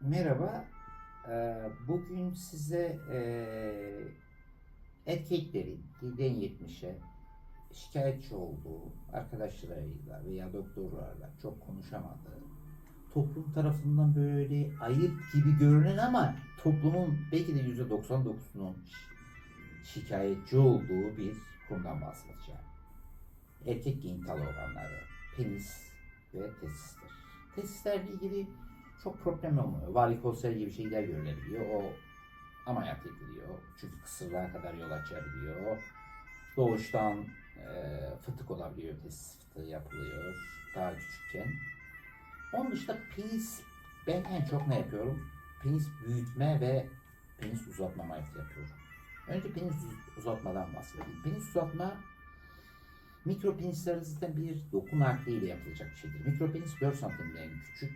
Merhaba. Ee, Bugün size erkeklerin 7'den 70'e şikayetçi olduğu arkadaşlarıyla veya doktorlarla çok konuşamadığı, toplum tarafından böyle ayıp gibi görünen ama toplumun belki de %99'unun şi- şikayetçi olduğu bir konudan bahsedeceğim. Erkek genital organları, penis ve testisler. Testislerle ilgili çok problem olmuyor. Varikosel gibi şeyler görülebiliyor. O ameliyat ediliyor. Çünkü kısırlığa kadar yol açabiliyor. Doğuştan e, fıtık olabiliyor. Testis fıtığı yapılıyor daha küçükken. Onun dışında penis ben en çok ne yapıyorum? Penis büyütme ve penis uzatma ameliyatı yapıyorum. Önce penis uz- uzatmadan bahsedeyim. Penis uzatma mikropenislerin zaten bir doku nakliyle yapılacak bir şeydir. Mikropenis 4 santimden küçük